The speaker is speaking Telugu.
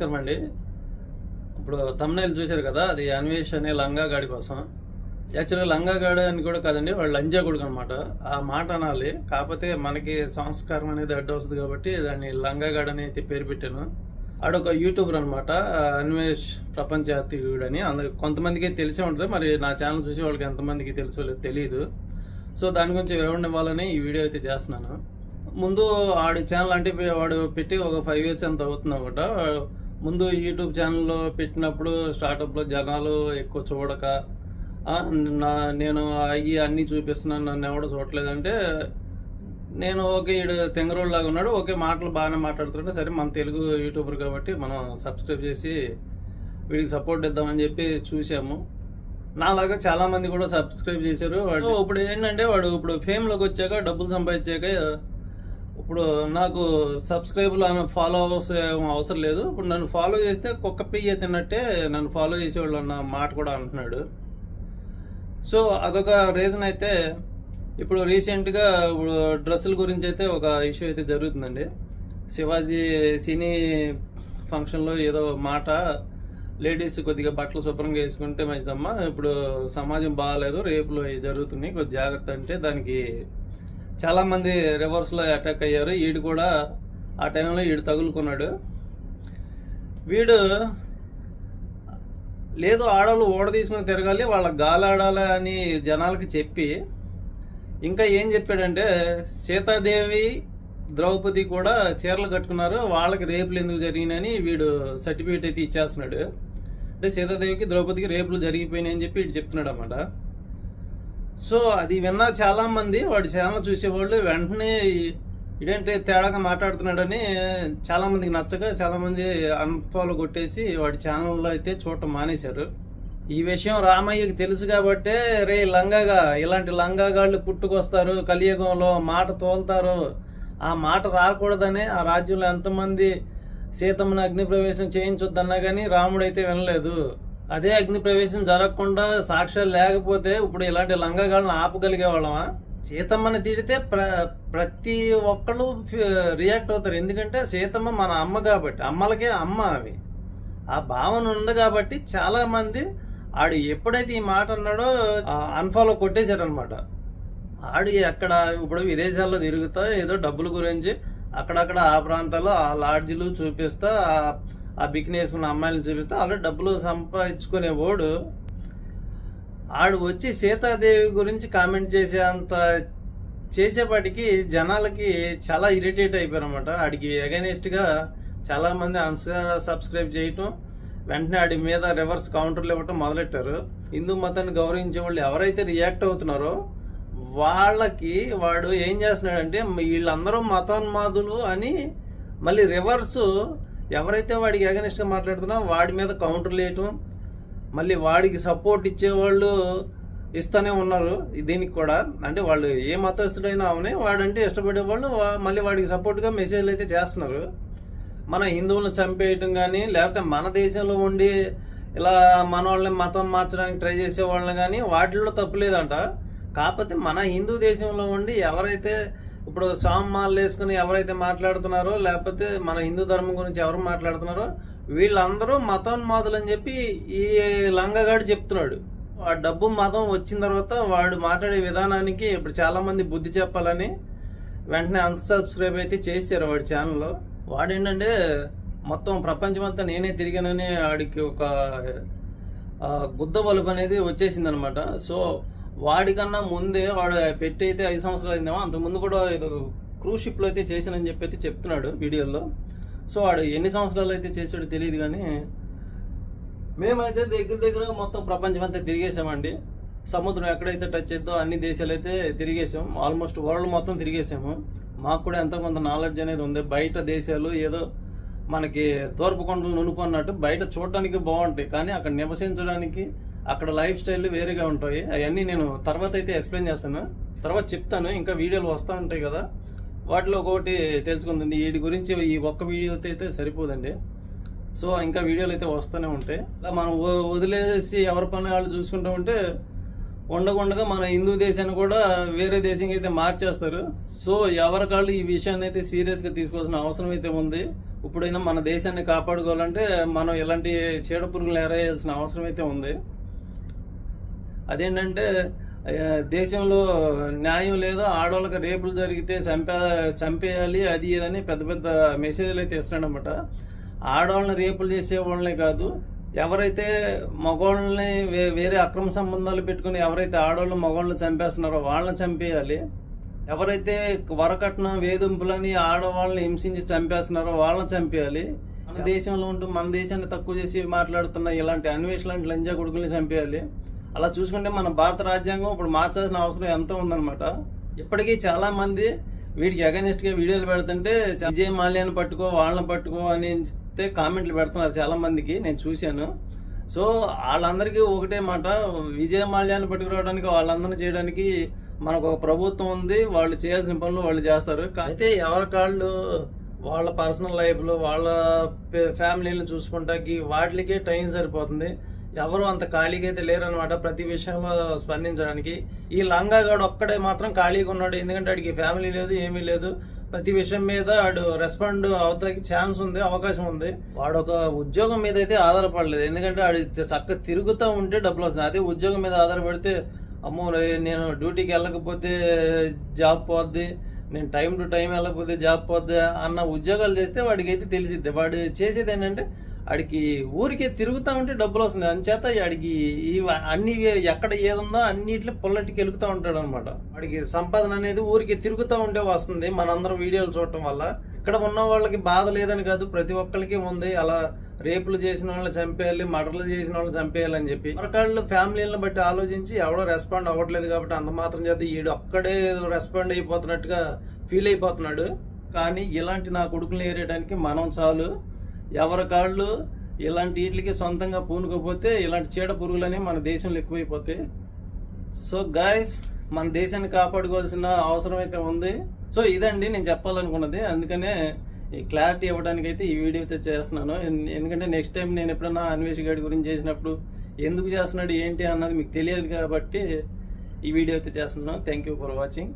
నమస్కారం అండి. ఇప్పుడు తమ్నైల్ చూశారు కదా అది అన్వేష్ అనే లంగాగాడి కోసం. యాక్చువల్గా లంగాగాడి అని కూడా కాదండి వాళ్ళు లంజా కొడుకు అనమాట ఆ మాట అనాలి. కాకపోతే మనకి సంస్కారం అనేది అడ్డు వస్తుంది కాబట్టి దాన్ని లంగాగాడి అని అయితే పేరు పెట్టాను. ఆడొక యూట్యూబర్ అనమాట అన్వేష్ ప్రపంచాతీయుడు అని అందు కొంతమందికి తెలిసే ఉంటుంది మరి నా ఛానల్ చూసి వాళ్ళకి ఎంతమందికి తెలుసో లేదు తెలియదు సో దాని గురించి వివరణ ఇవ్వాలని ఈ వీడియో అయితే చేస్తున్నాను. ముందు ఆడి ఛానల్ అంటే వాడు పెట్టి ఒక ఫైవ్ ఇయర్స్ ఎంత అవుతుంది అనమాట ముందు యూట్యూబ్ ఛానల్లో పెట్టినప్పుడు స్టార్టప్లో జనాలు ఎక్కువ చూడక నా నేను అవి అన్నీ చూపిస్తున్నాను నన్ను ఎవడో చూడలేదంటే నేను ఓకే ఈడు తెంగరోళ్ళలాగా ఉన్నాడు ఓకే మాటలు బాగానే మాట్లాడుతుంటే సరే మన తెలుగు యూట్యూబర్ కాబట్టి మనం సబ్స్క్రైబ్ చేసి వీడికి సపోర్ట్ ఇద్దామని చెప్పి చూసాము. నాలాగా చాలా మంది కూడా సబ్స్క్రైబ్ చేశారు. వాడు ఇప్పుడు ఏంటంటే వాడు ఇప్పుడు ఫేమ్లోకి వచ్చాక డబ్బులు సంపాదించాక ఇప్పుడు నాకు సబ్స్క్రైబులు ఫాలో అవసరం లేదు. ఇప్పుడు నన్ను ఫాలో చేస్తే కుక్క పియ్య తిన్నట్టే నన్ను ఫాలో చేసేవాళ్ళు అన్న మాట కూడా అంటున్నాడు. సో అదొక రీజన్ అయితే ఇప్పుడు రీసెంట్గా ఇప్పుడు డ్రెస్సుల గురించి అయితే ఒక ఇష్యూ అయితే జరుగుతుందండి. శివాజీ సినీ ఫంక్షన్లో ఏదో మాట లేడీస్ కొద్దిగా బట్టలు శుభ్రంగా వేసుకుంటే మంచిదమ్మా ఇప్పుడు సమాజం బాగాలేదు రేపులు అవి జరుగుతున్నాయి కొద్ది జాగ్రత్త అంటే దానికి చాలామంది రివర్స్లో అటాక్ అయ్యారు. వీడు కూడా ఆ టైంలో వీడు తగులుకున్నాడు. వీడు లేదు ఆడవాళ్ళు ఓడదీసుకుని తిరగాలి వాళ్ళ గాలాడాలి అని జనాలకి చెప్పి ఇంకా ఏం చెప్పాడంటే సీతాదేవి ద్రౌపది కూడా చీరలు కట్టుకున్నారు. వాళ్ళకి రేపులు ఎందుకు జరిగినాయని వీడు సర్టిఫికేట్ అయితే ఇచ్చేస్తున్నాడు. అంటే సీతాదేవికి ద్రౌపదికి రేపులు జరిగిపోయినాయి అని చెప్పి వీడు చెప్తున్నాడు అన్నమాట సో అది విన్నా చాలా మంది వాడి ఛానల్ చూసేవాళ్ళు వెంటనే ఇదేంటి తేడాగా మాట్లాడుతున్నాడని చాలామందికి నచ్చక చాలామంది అన్ఫాలో కొట్టేసి వాడి ఛానల్లో అయితే చూడటం మానేశారు. ఈ విషయం రామయ్యకి తెలుసు కాబట్టే రే లంగాగా ఇలాంటి లంగాగాళ్ళు పుట్టుకొస్తారు కలియుగంలో మాట తోలుతారు. ఆ మాట రాకూడదనే ఆ రాజ్యంలో ఎంతమంది సీతమ్మని అగ్నిప్రవేశం చేయించొద్దన్నా కానీ రాముడైతే వినలేదు. అదే అగ్నిప్రవేశం జరగకుండా సాక్ష్యాలు లేకపోతే ఇప్పుడు ఇలాంటి లంగాగాలను ఆపగలిగే వాళ్ళమా సీతమ్మని తిడితే ప్ర ప్రతి ఒక్కళ్ళు రియాక్ట్ అవుతారు. ఎందుకంటే సీతమ్మ మన అమ్మ కాబట్టి అమ్మలకే అమ్మ అవి. ఆ భావన ఉంది కాబట్టి చాలా మంది ఆడు ఎప్పుడైతే ఈ మాట అన్నాడో అన్ఫాలో కొట్టేశారనమాట ఆడు ఎక్కడ ఇప్పుడు విదేశాల్లో తిరుగుతా ఏదో డబ్బుల గురించి అక్కడక్కడ ఆ ప్రాంతాల్లో ఆ లాడ్జీలు చూపిస్తా ఆ- బిక్ని వేసుకున్న అమ్మాయిలను చూపిస్తే అలా డబ్బులు సంపాదించుకునేవాడు ఆడు వచ్చి సీతాదేవి గురించి కామెంట్ చేసే అంత చేసేపాటికి జనాలకి చాలా ఇరిటేట్ అయిపోయారనమాట ఆడికి అగైనెస్ట్గా చాలామంది అన్స్ సబ్స్క్రైబ్ చేయటం వెంటనే ఆడి మీద రివర్స్ కౌంటర్లు ఇవ్వటం మొదలెట్టారు. హిందూ మతాన్ని గౌరవించే వాళ్ళు ఎవరైతే రియాక్ట్ అవుతున్నారో వాళ్ళకి వాడు ఏం చేస్తున్నాడంటే వీళ్ళందరూ మతోన్మాదులు అని మళ్ళీ రివర్స్ ఎవరైతే వాడికి అగనిస్ట్గా మాట్లాడుతున్నా వాడి మీద కౌంటర్లు వేయటం మళ్ళీ వాడికి సపోర్ట్ ఇచ్చేవాళ్ళు ఇస్తూనే ఉన్నారు. దీనికి కూడా అంటే వాళ్ళు ఏ మతస్థుడైనా అవునే వాడంటే ఇష్టపడే వాళ్ళు మళ్ళీ వాడికి సపోర్ట్గా మెసేజ్లు అయితే చేస్తున్నారు. మన హిందువులను చంపేయటం కానీ లేకపోతే మన దేశంలో ఉండి ఇలా మన వాళ్ళని మతం మార్చడానికి ట్రై చేసే వాళ్ళని కానీ వాటిల్లో తప్పులేదంట కాకపోతే మన హిందూ దేశంలో ఉండి ఎవరైతే ఇప్పుడు సామాన్లు వేసుకుని ఎవరైతే మాట్లాడుతున్నారో లేకపోతే మన హిందూ ధర్మం గురించి ఎవరు మాట్లాడుతున్నారో వీళ్ళందరూ మతోన్మాదులు అని చెప్పి ఈ లంగగాడు చెప్తున్నాడు. ఆ డబ్బు మతం వచ్చిన తర్వాత వాడు మాట్లాడే విధానానికి ఇప్పుడు చాలామంది బుద్ధి చెప్పాలని వెంటనే అన్సబ్స్క్రైబ్ అయితే చేశారు వాడి ఛానల్లో వాడు ఏంటంటే మొత్తం ప్రపంచమంతా నేనే తిరిగానని వాడికి ఒక గుద్ద బలుపు అనేది వచ్చేసింది అనమాట సో వాడికన్నా ముందే వాడు పెట్టి అయితే ఐదు సంవత్సరాలు అయిందేమో అంతకుముందు కూడా ఏదో క్రూజ్ షిప్లో అయితే చేశానని చెప్పి అయితే చెప్తున్నాడు వీడియోలో. సో వాడు ఎన్ని సంవత్సరాలు అయితే చేసాడో తెలియదు కానీ మేమైతే దగ్గర దగ్గర మొత్తం ప్రపంచం అంతా తిరిగేసామండి. సముద్రం ఎక్కడైతే టచ్ చేద్దో అన్ని దేశాలు అయితే తిరిగేసాం. ఆల్మోస్ట్ వరల్డ్ మొత్తం తిరిగేసాము. మాకు కూడా ఎంతో కొంత నాలెడ్జ్ అనేది ఉంది. బయట దేశాలు ఏదో మనకి తూర్పు కొండలు నునుకున్నట్టు బయట చూడటానికి బాగుంటాయి. కానీ అక్కడ నివసించడానికి అక్కడ లైఫ్ స్టైల్ వేరేగా ఉంటాయి. అవన్నీ నేను తర్వాత అయితే ఎక్స్ప్లెయిన్ చేస్తాను. తర్వాత చెప్తాను. ఇంకా వీడియోలు వస్తూ ఉంటాయి కదా. వాటిలో ఒకటి తెలుసుకుంటుంది. వీటి గురించి ఈ ఒక్క వీడియో అయితే సరిపోదండి. సో ఇంకా వీడియోలు అయితే వస్తూనే ఉంటాయి. అలా మనం వదిలేసి ఎవరి పని వాళ్ళు చూసుకుంటూ ఉంటే ఉండకుండా మన హిందూ దేశాన్ని కూడా వేరే దేశంకి అయితే మార్చేస్తారు. సో ఎవరికాళ్ళు ఈ విషయాన్ని అయితే సీరియస్గా తీసుకోవాల్సిన అవసరం అయితే ఉంది. ఇప్పుడైనా మన దేశాన్ని కాపాడుకోవాలంటే మనం ఇలాంటి చీడ పురుగులు ఎరేయాల్సిన అవసరం అయితే ఉంది. అదేంటంటే దేశంలో న్యాయం లేదు ఆడవాళ్ళకి రేపులు జరిగితే చంపే చంపేయాలి అది ఇదని పెద్ద పెద్ద మెసేజ్లు అయితే ఇస్తున్నాడనమాట ఆడవాళ్ళని రేపులు చేసే వాళ్ళనే కాదు ఎవరైతే మగవాళ్ళని వే వేరే అక్రమ సంబంధాలు పెట్టుకుని ఎవరైతే ఆడవాళ్ళు మగవాళ్ళని చంపేస్తున్నారో వాళ్ళని చంపేయాలి ఎవరైతే వరకట్నం వేధింపులని ఆడవాళ్ళని హింసించి చంపేస్తున్నారో వాళ్ళని చంపేయాలి మన దేశంలో ఉంటూ మన దేశాన్ని తక్కువ చేసి మాట్లాడుతున్న ఇలాంటి అన్వేషణ లాంటి లంజా కొడుకుల్ని చంపేయాలి అలా చూసుకుంటే మన భారత రాజ్యాంగం ఇప్పుడు మార్చాల్సిన అవసరం ఎంతో ఉందన్నమాట. ఇప్పటికీ చాలా మంది వీటికి against గా వీడియోలు పెడుతుంటే విజయ్ మాల్యాన్ని పట్టుకో వాళ్ళని పట్టుకో అని చెప్తే కామెంట్లు పెడుతున్నారు చాలా మందికి నేను చూశాను. సో వాళ్ళందరికీ ఒకటే మాట విజయ మాల్యాన్ని పట్టుకురావడానికి వాళ్ళందరిని చేయడానికి మనకు ఒక ప్రభుత్వం ఉంది వాళ్ళు చేయాల్సిన పనులు వాళ్ళు చేస్తారు. అయితే ఎవరి కాళ్ళు వాళ్ళ పర్సనల్ లైఫ్లో వాళ్ళ ఫ్యామిలీని చూసుకుంటాకి వాటికే టైం సరిపోతుంది. ఎవరు అంత ఖాళీగా అయితే లేరనమాట ప్రతి విషయంలో స్పందించడానికి. ఈ లంగాగాడు ఒక్కడే మాత్రం ఖాళీగా ఉన్నాడు. ఎందుకంటే వాడికి ఫ్యామిలీ లేదు ఏమీ లేదు. ప్రతి విషయం మీద వాడు రెస్పాండ్ అవుతాకి ఛాన్స్ ఉంది అవకాశం ఉంది. వాడు ఒక ఉద్యోగం మీద అయితే ఆధారపడలేదు. ఎందుకంటే వాడు చక్కగా తిరుగుతూ ఉంటే డబ్బులు వస్తున్నాయి. అదే ఉద్యోగం మీద ఆధారపడితే అమ్మో నేను డ్యూటీకి వెళ్ళకపోతే జాబ్ పోద్ది నేను టైం టు టైం వెళ్ళకపోతే జాబ్ పోద్ది అన్న ఉద్యోగాలు చేస్తే వాడికి అయితే తెలిసిద్ది. వాడు చేసేది ఏంటంటే వాడికి ఊరికే తిరుగుతూ ఉంటే డబ్బులు వస్తున్నాయి అంచేత వాడికి అన్ని ఎక్కడ ఏదుందో అన్నిట్లో పొల్లటికి వెలుగుతూ ఉంటాడు అనమాట వాడికి సంపాదన అనేది ఊరికి తిరుగుతూ ఉంటే వస్తుంది. మనందరం వీడియోలు చూడటం వల్ల. ఇక్కడ ఉన్న వాళ్ళకి బాధ లేదని కాదు. ప్రతి ఒక్కరికి ఉంది. అలా రేపులు చేసిన వాళ్ళని చంపేయాలి మర్డర్లు చేసిన వాళ్ళని చంపేయాలి అని చెప్పి. మరొకళ్ళు ఫ్యామిలీలను బట్టి ఆలోచించి ఎవడో రెస్పాండ్ అవ్వట్లేదు కాబట్టి అంత మాత్రం చేత ఈడు ఒక్కడే రెస్పాండ్ అయిపోతున్నట్టుగా ఫీల్ అయిపోతున్నాడు. కానీ ఇలాంటి నా కొడుకులు ఏరేయడానికి మనం చాలు. ఎవరి కాళ్ళు ఇలాంటి వీటికి సొంతంగా పూనుకోపోతే ఇలాంటి చీడ పురుగులనే మన దేశంలో ఎక్కువైపోతాయి. సో గాయస్ మన దేశాన్ని కాపాడుకోవాల్సిన అవసరం అయితే ఉంది. సో ఇదండి నేను చెప్పాలనుకున్నది. అందుకనే ఈ క్లారిటీ ఇవ్వడానికి అయితే ఈ వీడియో అయితే చేస్తున్నాను. ఎందుకంటే నెక్స్ట్ టైం నేను ఎప్పుడైనా అన్వేష్ గారి గురించి చేసినప్పుడు ఎందుకు చేస్తున్నాడు ఏంటి అన్నది మీకు తెలియదు కాబట్టి ఈ వీడియో అయితే చేస్తున్నాను. Thank you for watching